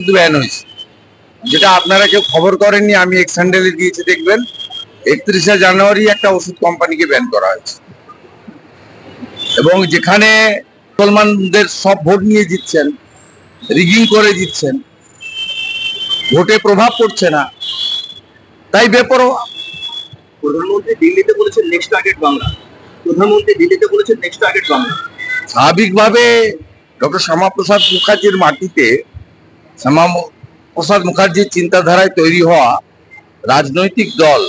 কিন্তু ব্যান হয়েছে। যেটা আপনারা কেউ খবর করেননি আমি হ্যান্ডেলে দিয়েছি দেখবেন। একত্রিশে জানুয়ারি একটা ওষুধ কোম্পানিকে ব্যান করা হয়েছে। এবং যেখানে মুসলমানদের সব ভোট নিয়ে জিতছেন রিগিং করে জিতছেন ভোটে প্রভাব পড়ছে না। তাই বেপরোয়া। প্রধানমন্ত্রী দিল্লিতে বলেছেন নেক্সট টার্গেট বাংলা। প্রধানমন্ত্রী দিল্লিতে বলেছেন নেক্সট টার্গেট বাংলা। স্বাভাবিকভাবে ডক্টর শ্যামাপ্রসাদ মুখার্জির মাটিতে শ্যামা প্রসাদ মুখার্জির চিন্তাধারায় তৈরি হওয়া রাজনৈতিক দল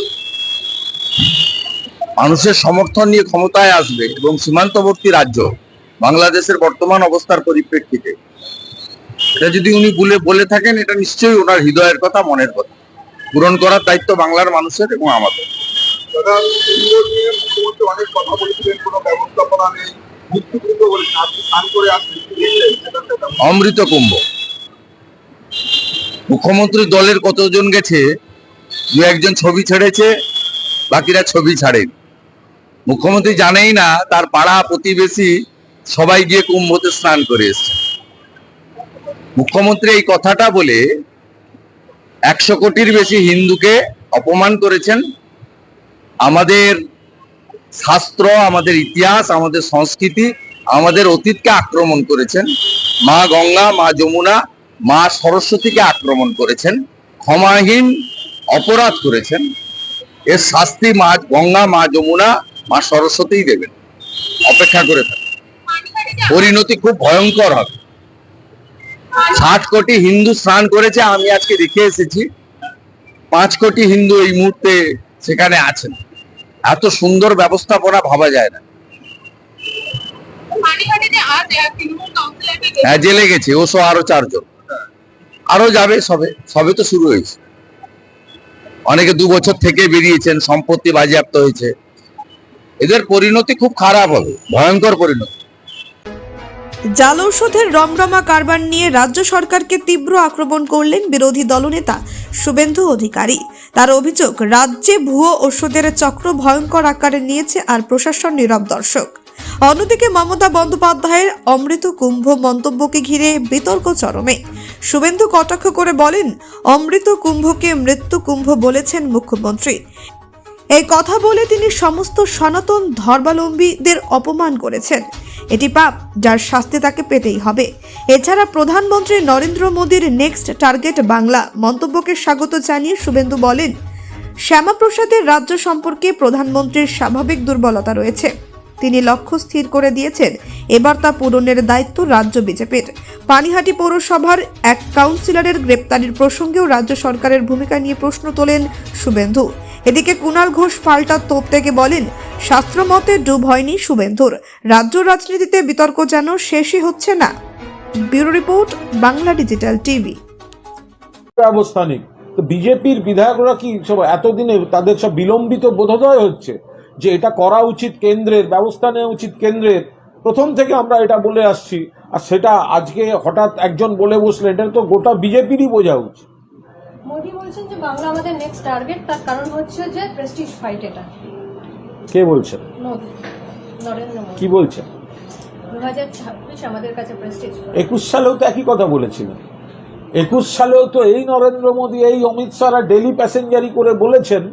মানুষের সমর্থন নিয়ে ক্ষমতায় আসবে এবং সীমান্তবর্তী রাজ্য বাংলাদেশের বর্তমান অবস্থার পরিপ্রেক্ষিতে এটা যদি উনি বলে বলে থাকেন এটা নিশ্চয়ই ওনার হৃদয়ের কথা মনের কথা। পূরণ করার দায়িত্ব বাংলার মানুষের এবং আমাদের। অনেক কথা বলেছিলেন কোনো ব্যবস্থাপনা নেই। অমৃত কুম্ভ মুখ্যমন্ত্রী দলের কতজন গেছে? দু একজন ছবি ছেড়েছে, বাকিরা ছবি ছাড়েন। মুখ্যমন্ত্রী জানেই না, তার পাড়া প্রতিবেশী সবাই গিয়ে কুম্ভতে স্নান করে এসছে। মুখ্যমন্ত্রী এই কথাটা বলে একশো কোটির বেশি হিন্দুকে অপমান করেছেন। আমাদের শাস্ত্র, আমাদের ইতিহাস, আমাদের সংস্কৃতি, আমাদের অতীতকে আক্রমণ করেছেন। মা গঙ্গা, মা যমুনা মা সরস্বতীকে আক্রমণ করেছেন ক্ষমাহীন অপরাধ করেছেন এর শাস্তি মা গঙ্গা মা যমুনা মা সরস্বতীই দেবেন। অপেক্ষা করে থাকুন। পরিণতি খুব ভয়ঙ্কর হবে। ষাট কোটি হিন্দু স্নান করেছে আমি আজকে দেখে এসেছি। পাঁচ কোটি হিন্দু এই মুহূর্তে সেখানে আছেন। এত সুন্দর ব্যবস্থাপনা ভাবা যায় না। হ্যাঁ জেলে গেছে ওসো আরও চারজন। আরও যাবে, সবে সবে তো শুরু হয়েছে। অনেকে দু বছর থেকে বেরিয়েছেন, সম্পত্তি বাজেয়াপ্ত হয়েছে। এদের পরিণতি খুব খারাপ হবে, ভয়ঙ্কর পরিণতি। জাল ঔষধের রমরমা কারবার নিয়ে রাজ্য সরকারকে তীব্র আক্রমণ করলেন বিরোধী দলনেতা শুভেন্দু অধিকারী। তার অভিযোগ, রাজ্যে ভুয়ো ওষুধের চক্র ভয়ঙ্কর আকারে নিয়েছে আর প্রশাসন নীরব দর্শক। অন্যদিকে মমতা বন্দ্যোপাধ্যায়ের অমৃত কুম্ভ মন্তব্যকে ঘিরে বিতর্ক চরমে। শুভেন্দু কটাক্ষ করে বলেন, অমৃত কুম্ভকে মৃত্যু কুম্ভ বলেছেন মুখ্যমন্ত্রী। এই কথা বলে তিনি সমস্ত সনাতন ধর্মাবলম্বীদের অপমান করেছেন। এটি পাপ, যার শাস্তি তাকে পেতেই হবে। এছাড়া প্রধানমন্ত্রী নরেন্দ্র মোদীর নেক্সট টার্গেট বাংলা মন্তব্যকে স্বাগত জানিয়ে শুভেন্দু বলেন, শ্যামাপ্রসাদের রাজ্য সম্পর্কে প্রধানমন্ত্রীর স্বাভাবিক দুর্বলতা রয়েছে। তিনি লক্ষ্য স্থির করে দিয়েছেন। এবার তা পূরণের দায়িত্ব রাজ্য বিজেপির। পানিহাটি পৌরসভার এক কাউন্সিলরের গ্রেপ্তারির প্রসঙ্গেও রাজ্য সরকারের ভূমিকা নিয়ে প্রশ্ন তোলেন শুভেন্দু। এদিকে কুণাল ঘোষ পাল্টা তোপ থেকে বলেন, শাস্ত্রমতে ডুব হয়নি শুভেন্দুর। রাজ্য রাজনীতিতে বিতর্ক যেন শেষই হচ্ছে না। Bureau report, Bangla digital TV. ব্যবস্থা নেই। তো বিজেপির বিধায়করা কি সব এতদিনে তাদের সব বিলম্বিত বোধোদয় হচ্ছে? যে এটা করা উচিত কেন্দ্রের ব্যবস্থা নেওয়া উচিত কেন্দ্রের। প্রথম থেকে আমরা এটা বলে আসছি। আর সেটা আজকে হঠাৎ একজন বলে বসলেন এটা তো গোটা বিজেপিরই বোঝা উচিত। মোদি বলছেন যে বাংলা আমাদের নেক্সট টার্গেট তার কারণ হচ্ছে যে প্রেস্টিজ ফাইট এটা। কে বলছেন? কি বলছেন? একুশ সালেও তো একই কথা বলেছিলেন। একুশ সালেও তো এই নরেন্দ্র মোদী এই অমিত শাহরা ডেলি প্যাসেঞ্জারি করে বলেছেন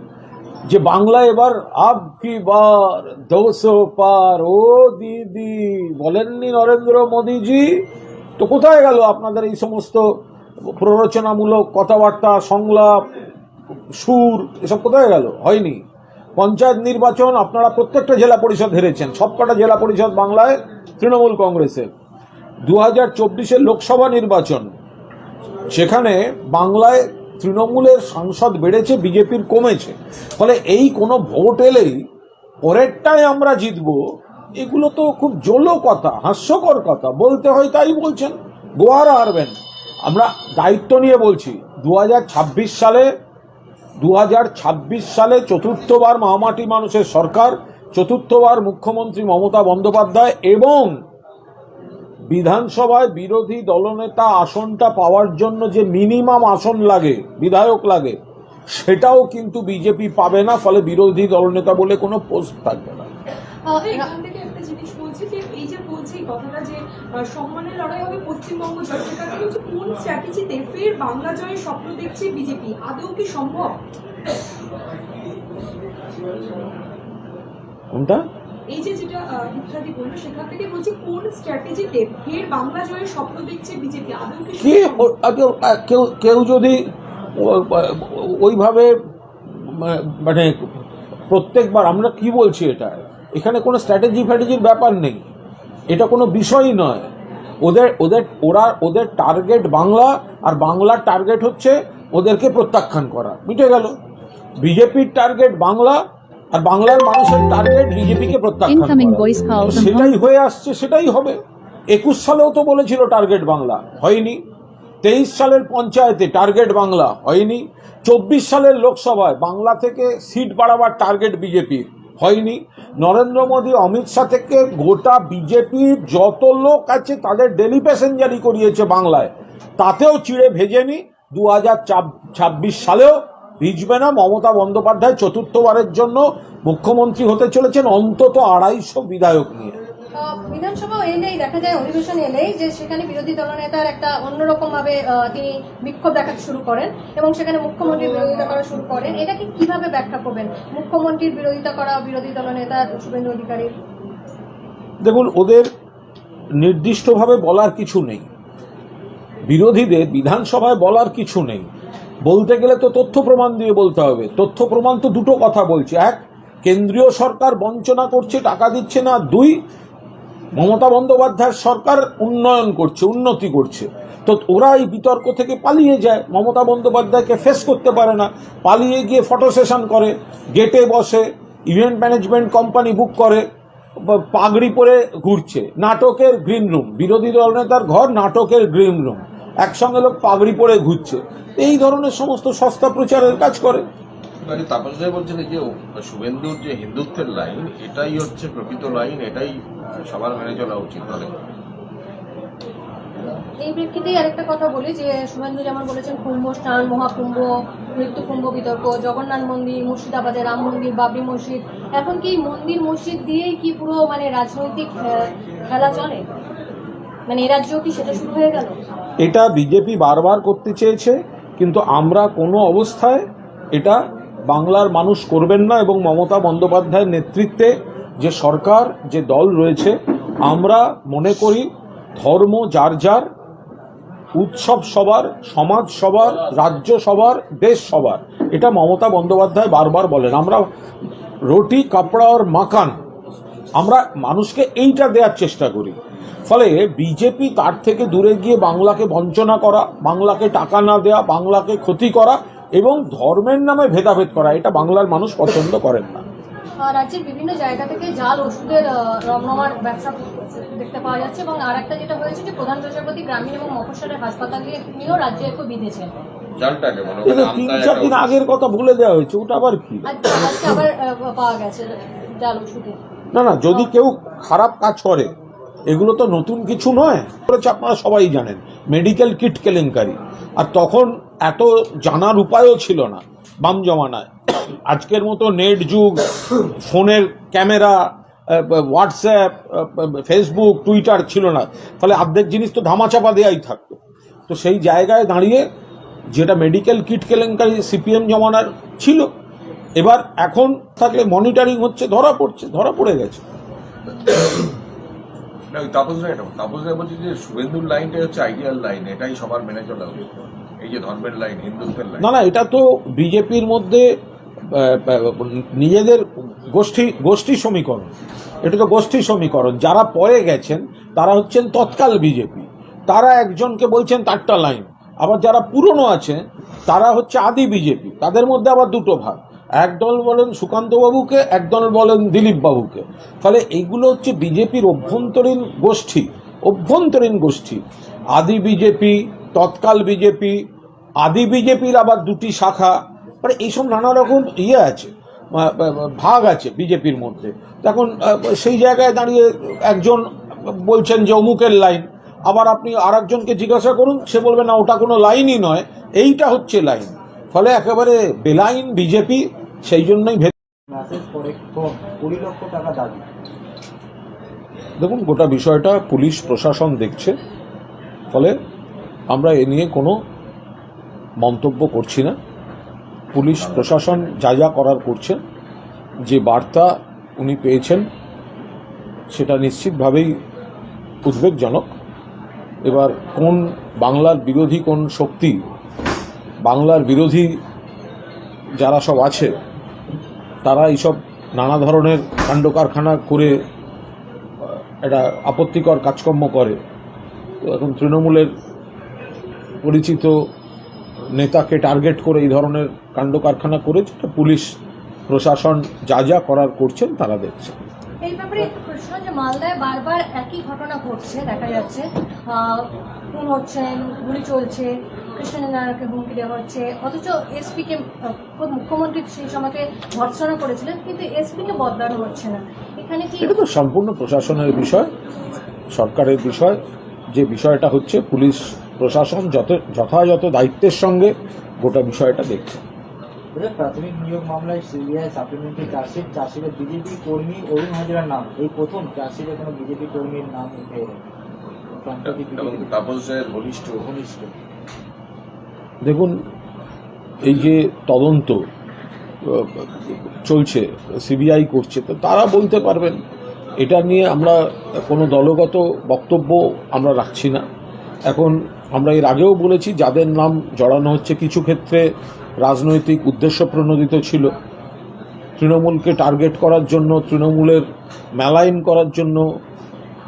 যে বাংলা এবার আব কি বার? দোসো পার। ও দিদি, বলেননি নরেন্দ্র মোদীজি? তো কোথায় গেল আপনাদের এই সমস্ত প্ররোচনামূলক কথাবার্তা, সংলাপ, সুর, এসব কোথায় গেল? হয়নি। পঞ্চায়েত নির্বাচন আপনারা প্রত্যেকটা জেলা পরিষদ হেরেছেন। সবকটা জেলা পরিষদ বাংলায় তৃণমূল কংগ্রেসের দু হাজার চব্বিশের লোকসভা নির্বাচন, সেখানে বাংলায় তৃণমূলের সাংসদ বেড়েছে, বিজেপির কমেছে। ফলে এই কোনো ভোট এলেই পরেরটায় আমরা জিতবো, এগুলো তো খুব জলো কথা, হাস্যকর কথা। বলতে হয় তাই বলছেন, গোয়ারা হারবেন আমরা দায়িত্ব নিয়ে বলছি দু হাজার ছাব্বিশ সালে দু হাজার ছাব্বিশ সালে চতুর্থবার মহামাটি মানুষের সরকার, চতুর্থবার মুখ্যমন্ত্রী মমতা বন্দ্যোপাধ্যায় এবং বিধানসভায় বিরোধী দলনেতা আসনটা পাওয়ার জন্য যে মিনিমাম আসন লাগে বিধায়ক লাগে সেটাও কিন্তু বিজেপি পাবে না ফলে বিরোধী দলনেতা বলে কোনো পোস্ট থাকবে না। এখান থেকে একটা জিনিস বলছি যে এই যে বলছি কথাটা যে সম্মানের লড়াই হবে পশ্চিমবঙ্গ জয় সেটা হচ্ছে কোন স্ট্র্যাটেজিতে ফের বাংলা জয়ের স্বপ্ন দেখছে বিজেপি? আদৌ কি সম্ভব? কোনটা? এই যে যেটা ইত্যাদি বলল সেখান থেকে বলছি কোন স্ট্র্যাটেজিতে ফের বাংলা জয়ের স্বপ্ন দেখছে বিজেপি? আদৌ কেউ কেউ যদি ওইভাবে মানে প্রত্যেকবার আমরা কি বলছি এটা? এখানে কোনো স্ট্র্যাটেজি ফ্যাটেজির ব্যাপার নেই। এটা কোনো বিষয়ই নয়। ওদের ওদের ওরা ওদের টার্গেট বাংলা আর বাংলার টার্গেট হচ্ছে ওদেরকে প্রত্যাখ্যান করা। মিটে গেল। বিজেপির টার্গেট বাংলা আর বাংলার মানুষের টার্গেট বিজেপিকে প্রত্যাখ্যান সেটাই হয়ে আসছে সেটাই হবে। একুশ সালেও তো বলেছিল টার্গেট বাংলা হয়নি। তেইশ সালের পঞ্চায়েতে টার্গেট বাংলা হয়নি। চব্বিশ সালের লোকসভায় বাংলা থেকে সিট বাড়াবার টার্গেট বিজেপির হয়নি। নরেন্দ্র মোদী অমিত শাহ থেকে গোটা বিজেপির যত লোক আছে তাদের ডেলি প্যাসেঞ্জারি করিয়েছে বাংলায়। তাতেও চিড়ে ভেজেনি। দু হাজার ছাব্বিশ সালেও ভিজবে না মমতা বন্দ্যোপাধ্যায় চতুর্থবারের জন্য মুখ্যমন্ত্রী হতে চলেছেন অন্তত আড়াইশো বিধায়ক নিয়ে। বিধানসভা এলেই দেখা যায় অধিবেশন এলেই যে সেখানে বিরোধী দলনেতার একটা অন্যরকম ভাবে তিনি বিক্ষোভ দেখাতে শুরু করেন এবং সেখানে মুখ্যমন্ত্রীর বিরোধিতা করা শুরু করেন। এটাকে কীভাবে ব্যাখ্যা করবেন? মুখ্যমন্ত্রীর বিরোধিতা করা বিরোধী দলনেতা শুভেন্দু অধিকারীর দেখুন ওদের নির্দিষ্টভাবে বলার কিছু নেই। বিরোধীদের বিধানসভায় বলার কিছু নেই। বলতে গেলে তো তথ্য প্রমাণ দিয়ে বলতে হবে। তথ্য প্রমাণ তো দুটো কথা বলছে। এক, কেন্দ্রীয় সরকার বঞ্চনা করছে, টাকা দিচ্ছে না। দুই, মমতা বন্দ্যোপাধ্যায়ের সরকার উন্নয়ন করছে, উন্নতি করছে। তো ওরা এই বিতর্ক থেকে পালিয়ে যায়। মমতা বন্দ্যোপাধ্যায়কে ফেস করতে পারে না। পালিয়ে গিয়ে ফটো সেশন করে গেটে বসে ইভেন্ট ম্যানেজমেন্ট কোম্পানি বুক করে পাগড়ি পরে ঘুরছে। নাটকের গ্রিন রুম বিরোধী দলনেতার ঘর, নাটকের গ্রিন রুম একসঙ্গে লোক পাগড়ি পরে ঘুরছে। এই ধরনের সমস্ত সস্তা প্রচারের কাজ করে। মানে তাপস রায় বলছেন যে শুভেন্দুর যে হিন্দুত্বের লাইন এটাই হচ্ছে প্রকৃত লাইন এটাই সবার মেনে চলা উচিত বলে। এই প্রেক্ষিতেই আরেকটা কথা বলি যে শুভেন্দু যেমন বলেছেন কুম্ভ স্নান মহাকুম্ভ মৃত্যু কুম্ভ বিতর্ক জগন্নাথ মন্দির মুর্শিদাবাদের রাম মন্দির বাবরি মসজিদ। এখন কি মন্দির মসজিদ দিয়েই কি পুরো মানে রাজনৈতিক খেলা চলে? মানে কি সেটা শুরু হয়ে গেল? এটা বিজেপি বারবার করতে চেয়েছে, কিন্তু আমরা কোনো অবস্থায় এটা বাংলার মানুষ করবেন না এবং মমতা বন্দ্যোপাধ্যায়ের নেতৃত্বে যে সরকার, যে দল রয়েছে, আমরা মনে করি ধর্ম যার যার, উৎসব সবার, সমাজ সবার, রাজ্য সবার, দেশ সবার। এটা মমতা বন্দ্যোপাধ্যায় বারবার বলেন। আমরা রুটি, কাপড়া আর মাকান আমরা মানুষকে এইটা দেওয়ার চেষ্টা করি। ফলে বিজেপি তার থেকে দূরে গিয়ে বাংলাকে বঞ্চনা করা বাংলাকে টাকা না দেওয়া বাংলাকে ক্ষতি করা এবং ধর্মের নামে ভেদাভেদ করা এটা বাংলার মানুষ পছন্দ করেন না। রাজ্যের বিভিন্ন জায়গা থেকে জাল ওষুধের রমরমার ব্যবসা দেখতে পাওয়া যাচ্ছে এবং আর একটা যেটা হয়েছে যে প্রধান বিচারপতি গ্রামীণ এবং মফস্বলের হাসপাতাল নিয়ে নিয়েও রাজ্যে একটু বিঁধেছেন তিন চার দিন আগের কথা ভুলে দেওয়া হয়েছে ওটা আবার কি? আবার পাওয়া গেছে জাল ওষুধে না না যদি কেউ খারাপ কাজ করে এগুলো তো নতুন কিছু নয়। করেছে আপনারা সবাই জানেন মেডিকেল কিট কেলেঙ্কারি। আর তখন এত জানার উপায়ও ছিল না বাম জমানায়। আজকের মতো নেট যুগ ফোনের ক্যামেরা হোয়াটসঅ্যাপ ফেসবুক টুইটার ছিল না। ফলে অর্ধেক জিনিস তো ধামাচাপা দেওয়াই থাকতো। তো সেই জায়গায় দাঁড়িয়ে যেটা মেডিকেল কিট কেলেঙ্কারি সিপিএম জমানার ছিল এবার এখন থাকলে মনিটরিং হচ্ছে ধরা পড়ছে ধরা পড়ে গেছে। না ওই তাপস রায় তাপস রায় বলছে যে শুভেন্দুর লাইনটাই হচ্ছে আইডিয়াল লাইন এটাই সবার মেনে চলা উচিত। এই যে ধর্মের লাইন হিন্দুত্বের লাইন না না এটা তো বিজেপির মধ্যে নিজেদের গোষ্ঠী গোষ্ঠী সমীকরণ। এটা তো গোষ্ঠী সমীকরণ। যারা পরে গেছেন তারা হচ্ছেন তৎকাল বিজেপি। তারা একজনকে বলছেন তারটা লাইন আবার যারা পুরনো আছে তারা হচ্ছে আদি বিজেপি। তাদের মধ্যে আবার দুটো ভাগ। একদল বলেন সুকান্ত বাবুকে একদল বলেন দিলীপ বাবুকে ফলে এইগুলো হচ্ছে বিজেপির অভ্যন্তরীণ গোষ্ঠী অভ্যন্তরীণ গোষ্ঠী। আদি বিজেপি তৎকাল বিজেপি আদি বিজেপির আবার দুটি শাখা। মানে এইসব নানা রকম ইয়ে আছে ভাগ আছে বিজেপির মধ্যে। আহ, সেই জায়গায় দাঁড়িয়ে একজন বলছেন যে অমুকের লাইন। আবার আপনি আর একজনকে জিজ্ঞাসা করুন সে বলবে না ওটা কোনো লাইনই নয় এইটা হচ্ছে লাইন। ফলে একেবারে বেলাইন বিজেপি সেই জন্যই দেখুন গোটা বিষয়টা পুলিশ প্রশাসন দেখছে। ফলে আমরা এ নিয়ে কোনো মন্তব্য করছি না। পুলিশ প্রশাসন যা যা করার করছে যে বার্তা উনি পেয়েছেন সেটা নিশ্চিতভাবেই উদ্বেগজনক। এবার কোন বাংলার বিরোধী কোন শক্তি বাংলার বিরোধী যারা সব আছে, তারা এইসব নানা ধরনের কাণ্ড কারখানা করে একটা আপত্তিকর কাজকর্ম করে। তো এখন তৃণমূলের পরিচিত নেতাকে টার্গেট করে এই ধরনের কাণ্ড কারখানা করেছে তো পুলিশ, প্রশাসন যা যা করার করছেন, তারা দেখছে এই ব্যাপারে একটু প্রশ্ন যে মালদায় বারবার একই ঘটনা ঘটছে, দেখা যাচ্ছে। খুন হচ্ছেন, গুলি চলছে কৃষ্ণনারায়ণকে হুমকি দেওয়া হচ্ছে। অথচ এসপিকে মুখ্যমন্ত্রী সেই সময়কে ভর্ৎসনা করেছিলেন কিন্তু এসপিকে বদলানো হচ্ছে না। এখানে কি এটা তো সম্পূর্ণ প্রশাসনের বিষয় সরকারের বিষয়। যে বিষয়টা হচ্ছে পুলিশ প্রশাসন যত যথাযথ দায়িত্বের সঙ্গে গোটা বিষয়টা দেখছে। প্রাথমিক নিয়োগ মামলায় সিবিআই সাপ্লিমেন্টারি চার্জশিট চার্জশিটে বিজেপি কর্মী অরুণ হাজরার নাম। এই প্রথম চার্জশিটে কোনো বিজেপি কর্মীর নাম উঠে বিজেপি ঘনিষ্ঠ। ঘনিষ্ঠ। দেখুন, এই যে তদন্ত চলছে, সিবিআই করছে, তো তারা বলতে পারবেন। এটা নিয়ে আমরা কোনো দলগত বক্তব্য আমরা রাখছি না। এখন আমরা এর আগেও বলেছি, যাদের নাম জড়ানো হচ্ছে, কিছু ক্ষেত্রে রাজনৈতিক উদ্দেশ্য প্রণোদিত ছিল। তৃণমূলকে টার্গেট করার জন্য, তৃণমূলের মেলাইন করার জন্য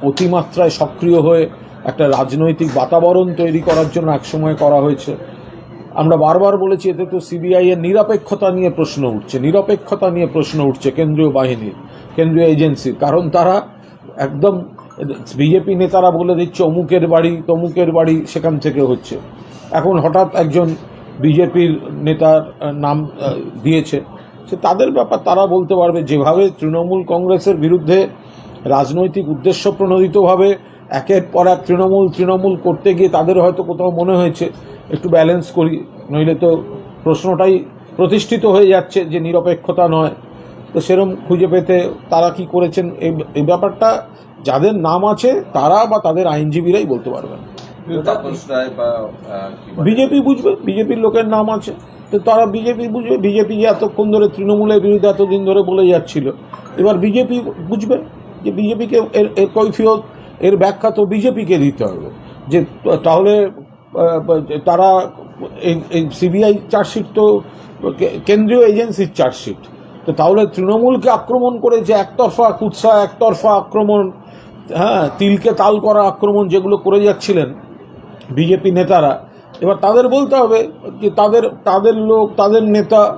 অতিমাত্রায় সক্রিয় হয়ে একটা রাজনৈতিক বাতাবরণ তৈরি করার জন্য একসময় করা হয়েছে। আমরা বারবার বলেছি, এতে তো সিবিআই এর নিরপেক্ষতা নিয়ে প্রশ্ন উঠছে, নিরপেক্ষতা নিয়ে প্রশ্ন উঠছে কেন্দ্রীয় বাহিনীর কেন্দ্রীয় এজেন্সির। কারণ তারা একদম বিজেপি নেতারা বলে দিচ্ছে, অমুকের বাড়ি, তমুকের বাড়ি সেখান থেকে হচ্ছে। এখন হঠাৎ একজন বিজেপির নেতার নাম দিয়েছে। সে তাদের ব্যাপার তারা বলতে পারবে, যেভাবে তৃণমূল কংগ্রেসের বিরুদ্ধে রাজনৈতিক উদ্দেশ্য প্রণোদিতভাবে একের পর এক তৃণমূল তৃণমূল করতে গিয়ে তাদের হয়তো কোথাও মনে হয়েছে একটু ব্যালেন্স করি নইলে তো প্রশ্নটাই প্রতিষ্ঠিত হয়ে যাচ্ছে যে নিরপেক্ষতা নয়। তো সেরম খুঁজে পেতে তারা কি করেছেন? এই ব্যাপারটা যাদের নাম আছে তারা বা তাদের আইনজীবীরাই বলতে পারবেন? বিজেপি বুঝবে বিজেপির লোকের নাম আছে। তো তারা বিজেপি বুঝবে বিজেপি যে এতক্ষণ ধরে তৃণমূলের বিরুদ্ধে এতদিন ধরে বলে যাচ্ছিল। এবার বিজেপি বুঝবে যে বিজেপিকে এর এর কৈফিয়ত এর ব্যাখ্যা তো বিজেপিকে দিতে হবে। যে তাহলে তারা এই- সিবিআই চার্জশিট তো কেন্দ্রীয় এজেন্সির চার্জশিট তো তাহলে তৃণমূলকে আক্রমণ করে যে একতরফা, কুৎসা একতরফা আক্রমণ হ্যাঁ তিলকে তাল করা আক্রমণ যেগুলো করে যাচ্ছিলেন বিজেপি নেতারা। এবার তাদের বলতে হবে যে তাদের তাদের লোক, তাদের নেতা,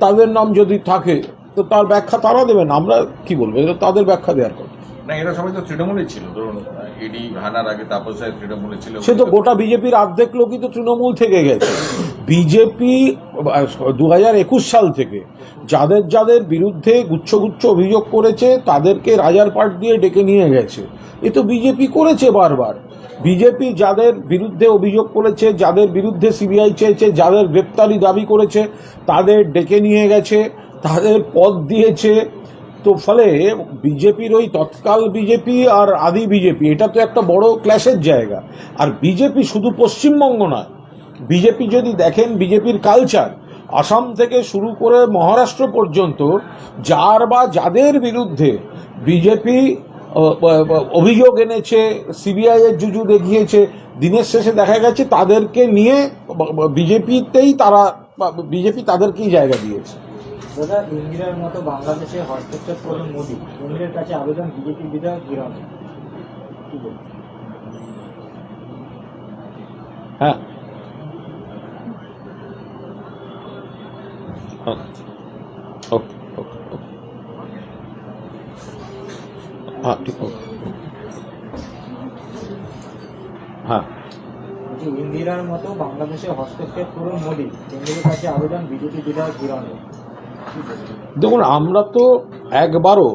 তাদের নাম যদি থাকে, তো তার ব্যাখ্যা তারা দেবেন। আমরা কি বলব? এটা তাদের ব্যাখ্যা দেওয়ার কথা। না, এরা সবাই তো তৃণমূলে ছিল, ধরুন। ইডি হানার আগে তাপস রায় তৃণমূলে ছিল। সে তো গোটা বিজেপির অর্ধেক লোকই তো তৃণমূল থেকে গেছে। বিজেপি, দু সাল থেকে যাদের যাদের বিরুদ্ধে গুচ্ছ গুচ্ছ অভিযোগ করেছে, তাদেরকে রাজার পাট দিয়ে ডেকে নিয়ে গেছে। এ তো বিজেপি করেছে বারবার। বিজেপি যাদের বিরুদ্ধে অভিযোগ করেছে, যাদের বিরুদ্ধে সিবিআই চেয়েছে, যাদের গ্রেপ্তারি দাবি করেছে, তাদের ডেকে নিয়ে গেছে, তাদের পদ দিয়েছে তো ফলে বিজেপির ওই তৎকাল বিজেপি আর আদি বিজেপি, এটা তো একটা বড় ক্ল্যাশের জায়গা। আর বিজেপি শুধু পশ্চিমবঙ্গ নয়, বিজেপি যদি দেখেন বিজেপির কালচার আসাম থেকে শুরু করে মহারাষ্ট্র পর্যন্ত যার বা যাদের বিরুদ্ধে বিজেপি অভিযোগ এনেছে সিবিআই এর জুজু দেখিয়েছে, দিনের শেষে দেখা গেছে তাদেরকে নিয়ে বিজেপিতেই তারা বিজেপি তাদেরকেই জায়গা দিয়েছে। দাদা ইন্দিরার মতো বাংলাদেশে হস্তক্ষেপ করুন মোদী। কেন্দ্রের কাছে আবেদন বিজেপি বিধায়ক গিরণ হ্যাঁ। হ্যাঁ। ওকে ওকে ওকে। হ্যাঁ ঠিক ওকে হ্যাঁ। ইন্দিরার মতো বাংলাদেশে হস্তক্ষেপ করুন মোদী কেন্দ্রের কাছে আবেদন বিজেপি বিধায়ক বলবেন? দেখুন, আমরা তো একবারও,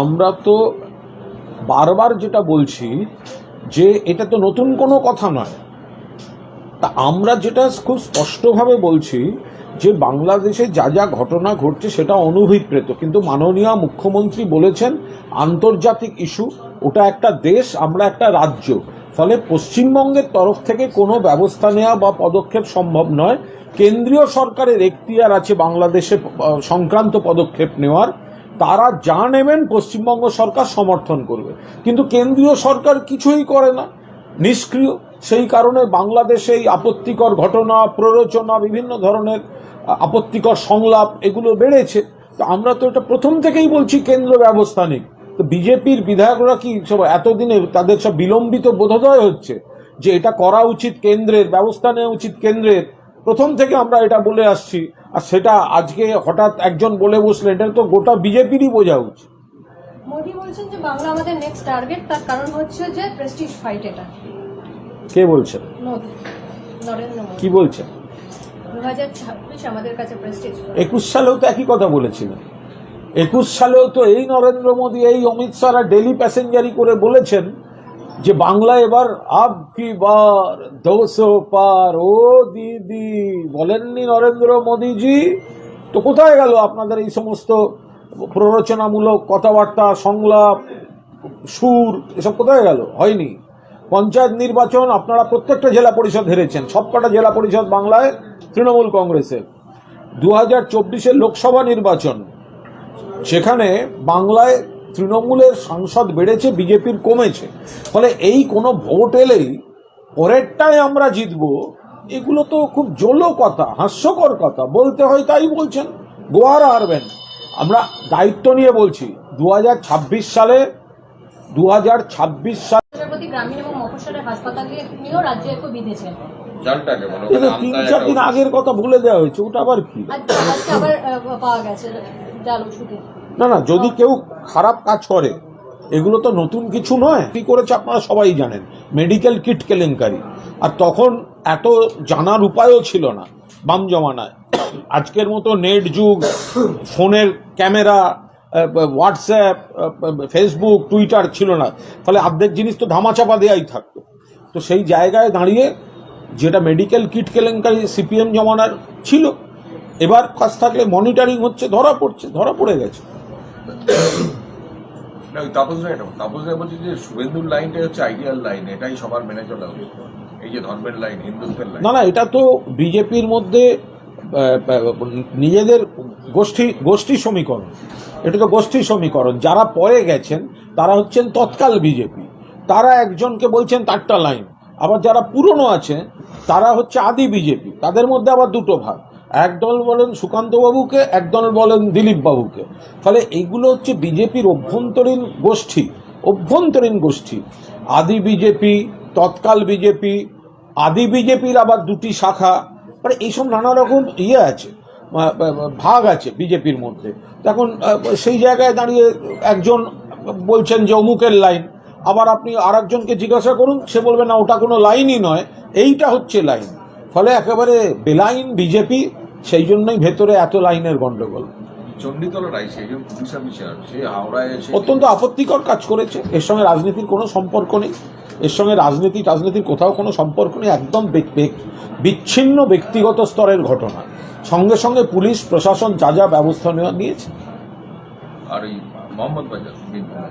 আমরা তো বারবার যেটা বলছি যে এটা তো নতুন কোনো কথা নয়। তা আমরা যেটা খুব স্পষ্টভাবে বলছি যে বাংলাদেশে যা যা ঘটনা ঘটছে সেটা অনভিপ্রেত কিন্তু মাননীয় মুখ্যমন্ত্রী বলেছেন আন্তর্জাতিক ইস্যু, ওটা একটা দেশ, আমরা একটা রাজ্য। ফলে পশ্চিমবঙ্গের তরফ থেকে কোনো ব্যবস্থা নেওয়া বা পদক্ষেপ সম্ভব নয়। কেন্দ্রীয় সরকারের এখতিয়ার আছে বাংলাদেশে সংক্রান্ত পদক্ষেপ নেওয়ার। তারা যা নেবেন পশ্চিমবঙ্গ সরকার সমর্থন করবে। কিন্তু কেন্দ্রীয় সরকার কিছুই করে না। নিষ্ক্রিয়। সেই কারণে বাংলাদেশে এই আপত্তিকর ঘটনা, প্ররোচনা, বিভিন্ন ধরনের আপত্তিকর সংলাপ এগুলো বেড়েছে। তো আমরা তো এটা প্রথম থেকেই বলছি কেন্দ্র ব্যবস্থা নেই তো বিজেপির বিধায়করা কি সব এতদিনে তাদের সব বিলম্বিত বোধোদয় হচ্ছে যে এটা করা উচিত কেন্দ্রের, ব্যবস্থা নেওয়া উচিত কেন্দ্রের? প্রথম থেকে আমরা এটা বলে আসছি। আর সেটা আজকে হঠাৎ একজন বলে বসলে এটা তো গোটা বিজেপিরই বোঝা উচিত। মোদী বলছেন যে বাংলা আমাদের নেক্সট টার্গেট তার কারণ হচ্ছে যে প্রেস্টিজ ফাইট এটা। কে বলছেন? কি বলছেন? একুশ সালেও তো একই কথা বলেছিলেন। একুশ সালেও তো এই নরেন্দ্র মোদী এই অমিত শাহরা ডেলি প্যাসেঞ্জারি করে বলেছেন যে বাংলা এবার আব কি বার পার। ও দিদি বলেননি নরেন্দ্র মোদীজি? তো কোথায় গেল আপনাদের এই সমস্ত প্ররোচনামূলক কথাবার্তা সংলাপ সুর এসব কোথায় গেল? হয়নি। পঞ্চায়েত নির্বাচন আপনারা প্রত্যেকটা জেলা পরিষদ হেরেছেন। সবকটা জেলা পরিষদ বাংলায় তৃণমূল কংগ্রেসের। দু হাজার চব্বিশের লোকসভা নির্বাচন, সেখানে বাংলায় তৃণমূলের সাংসদ বেড়েছে, বিজেপির কমেছে। ফলে এই কোনো ভোট এলেই পরেরটায় আমরা জিতব, এগুলো তো খুব জলো কথা, হাস্যকর কথা। বলতে হয় তাই বলছেন, গোয়ারা হারবেন। আমরা দায়িত্ব নিয়ে বলছি দু হাজার ছাব্বিশ সালে দু সালে প্রতি গ্রামীণ এবং মফস্বলের হাসপাতাল নিয়েও রাজ্য একটু বিঁধেছেন। জালটাকে বলো এটা তিন চার দিন আগের কথা ভুলে দেওয়া হয়েছে ওটা আবার কি? না না যদি কেউ খারাপ কাজ করে এগুলো তো নতুন কিছু নয়। কি করেছে আপনারা সবাই জানেন মেডিকেল কিট কেলেঙ্কারি। আর তখন এত জানার উপায়ও ছিল না বাম জমানায়। আজকের মতো নেট যুগ ফোনের ক্যামেরা হোয়াটসঅ্যাপ ফেসবুক টুইটার ছিল না। ফলে অর্ধেক জিনিস তো ধামাচাপা দেওয়াই থাকতো। তো সেই জায়গায় দাঁড়িয়ে যেটা মেডিকেল কিট কেলেঙ্কারি সিপিএম জমানার ছিল এবার কাজ থাকলে মনিটরিং হচ্ছে ধরা পড়ছে ধরা পড়ে গেছে। না ওই তাপস রায় তাপস রায় বলছে যে শুভেন্দুর লাইনটাই হচ্ছে আইডিয়াল লাইন এটাই সবার মেনে চলা উচিত। এই যে ধর্মের লাইন হিন্দুত্বের লাইন না না এটা তো বিজেপির মধ্যে নিজেদের গোষ্ঠী গোষ্ঠী সমীকরণ। এটা তো গোষ্ঠী সমীকরণ। যারা পরে গেছেন, তারা হচ্ছেন তৎকাল বিজেপি। তারা একজনকে বলছেন তারটা লাইন। আবার যারা পুরনো আছে তারা হচ্ছে আদি বিজেপি। তাদের মধ্যে আবার দুটো ভাগ। একদল বলেন সুকান্ত বাবুকে একদল বলেন দিলীপ বাবুকে ফলে এইগুলো হচ্ছে বিজেপির অভ্যন্তরীণ গোষ্ঠী। অভ্যন্তরীণ গোষ্ঠী। আদি বিজেপি, তৎকাল বিজেপি, আদি বিজেপির আবার দুটি শাখা। মানে এইসব নানা রকম ইয়ে আছে। ভাগ আছে বিজেপির মধ্যে। তখন সেই জায়গায় দাঁড়িয়ে একজন বলছেন যে অমুকের লাইন। আবার আপনি আর একজনকে জিজ্ঞাসা করুন সে বলবে না ওটা কোনো লাইনই নয় এইটা হচ্ছে লাইন। ফলে একেবারে বেলাইন বিজেপি সেই জন্যই ভেতরে এত লাইনের গন্ডগোল। চণ্ডীতলা রায় সেই একজন পুলিশ অফিসার সে হাওড়ায় এসে অত্যন্ত আপত্তিকর কাজ করেছে। এর সঙ্গে রাজনীতির কোনো সম্পর্ক নেই। এর সঙ্গে রাজনীতি রাজনীতির কোথাও কোনো সম্পর্ক নেই। একদম বিচ্ছিন্ন ব্যক্তিগত স্তরের ঘটনা। সঙ্গে সঙ্গে পুলিশ প্রশাসন যা যা ব্যবস্থা নেওয়া নিয়েছে। আর এই মোহাম্মদ বাজার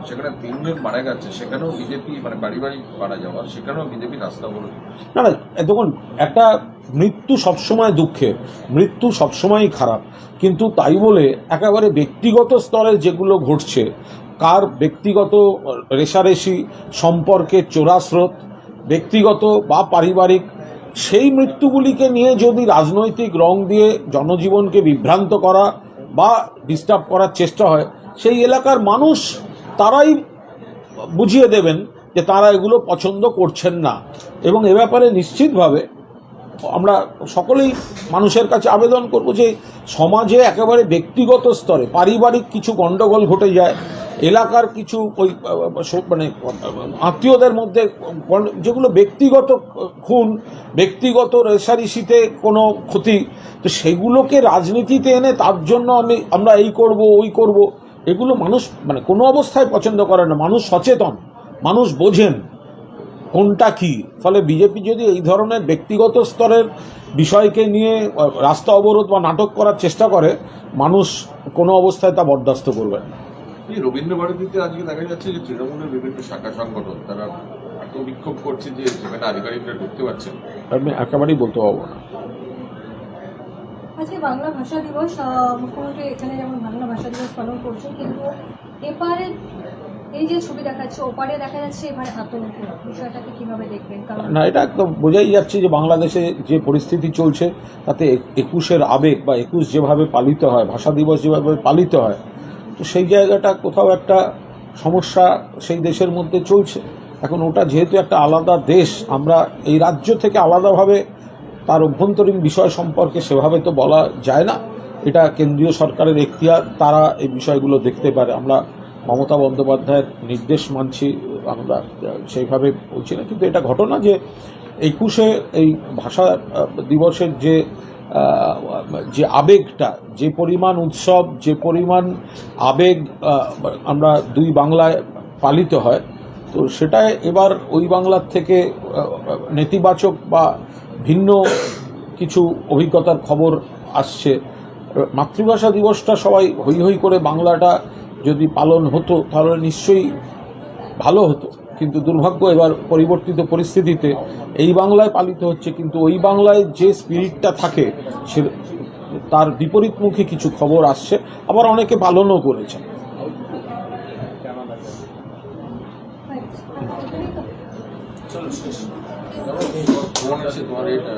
সেখানে তিনজন মারা গেছে সেখানেও বিজেপি মানে বাড়ি বাড়ি মারা যাওয়ার সেখানেও বিজেপি রাস্তা বলে না না দেখুন একটা মৃত্যু সবসময় দুঃখের মৃত্যু সবসময়ই খারাপ কিন্তু তাই বলে একেবারে ব্যক্তিগত স্তরে যেগুলো ঘটছে কার ব্যক্তিগত রেশারেশি সম্পর্কের চোরাস্রোত ব্যক্তিগত বা পারিবারিক সেই মৃত্যুগুলিকে নিয়ে যদি রাজনৈতিক রং দিয়ে জনজীবনকে বিভ্রান্ত করা বা ডিস্টার্ব করার চেষ্টা হয়, সেই এলাকার মানুষ তারাই বুঝিয়ে দেবেন যে তারা এগুলো পছন্দ করছেন না। এবং এ ব্যাপারে নিশ্চিতভাবে আমরা সকলেই মানুষের কাছে আবেদন করব যে সমাজে একেবারে ব্যক্তিগত স্তরে, পারিবারিক কিছু গণ্ডগোল ঘটে যায় এলাকার কিছু ওই মানে আত্মীয়দের মধ্যে, যেগুলো ব্যক্তিগত খুন, ব্যক্তিগত রেশারিসিতে কোনো ক্ষতি, তো সেগুলোকে রাজনীতিতে এনে তার জন্য আমি, আমরা এই করব, ওই করব, এগুলো মানুষ মানে কোনো অবস্থায় পছন্দ করে না। মানুষ সচেতন, মানুষ বোঝেন কোনটা কি। ফলে বিজেপি যদি এই ধরনের ব্যক্তিগত স্তরের বিষয়কে নিয়ে রাস্তা অবরোধ বা নাটক করার চেষ্টা করে, মানুষ কোনো অবস্থায় তা বরদাস্ত করবে না। এই রবীন্দ্র ভারতীতে আজকে দেখা যাচ্ছে যে তৃণমূলের বিভিন্ন শাখা সংগঠন তারা এত বিক্ষোভ করছে যে যেখানে আধিকারিকরা ঢুকতে পারছেন আমি একেবারেই বলতে পারব না। আজকে বাংলা ভাষা দিবস মুখ্যমন্ত্রী এখানে যেমন বাংলা ভাষা দিবস পালন করছেন কিন্তু এপারে এই যে ছবি দেখাচ্ছে ওপারে দেখা যাচ্ছে এবারে আতঙ্ক বিষয়টাকে কীভাবে দেখবেন? না এটা একদম বোঝাই যাচ্ছে যে বাংলাদেশে যে পরিস্থিতি চলছে তাতে একুশের আবেগ বা একুশ যেভাবে পালিত হয় ভাষা দিবস যেভাবে পালিত হয় তো সেই জায়গাটা কোথাও একটা সমস্যা সেই দেশের মধ্যে চলছে। এখন ওটা যেহেতু একটা আলাদা দেশ, আমরা এই রাজ্য থেকে আলাদাভাবে তার অভ্যন্তরীণ বিষয় সম্পর্কে সেভাবে তো বলা যায় না। এটা কেন্দ্রীয় সরকারের এখতিয়ার, তারা এই বিষয়গুলো দেখতে পারে। আমরা মমতা বন্দ্যোপাধ্যায়ের নির্দেশ মানছি, আমরা সেইভাবে বলছি না। কিন্তু এটা ঘটনা যে একুশে এই ভাষা দিবসের যে যে আবেগটা, যে পরিমাণ উৎসব, যে পরিমাণ আবেগ আমরা দুই বাংলায় পালিত হয়, তো সেটা এবার ওই বাংলার থেকে নেতিবাচক বা ভিন্ন কিছু অভিজ্ঞতার খবর আসছে। মাতৃভাষা দিবসটা সবাই হই হই করে বাংলাটা যদি পালন হতো, তাহলে নিশ্চয়ই ভালো হতো। কিন্তু দুর্ভাগ্য এবার পরিবর্তিত পরিস্থিতিতে এই বাংলায় পালিত হচ্ছে কিন্তু ওই বাংলায় যে স্পিরিটটা থাকে সে তার বিপরীতমুখী কিছু খবর আসছে আবার অনেকে পালনও করেছে। তোমার এটা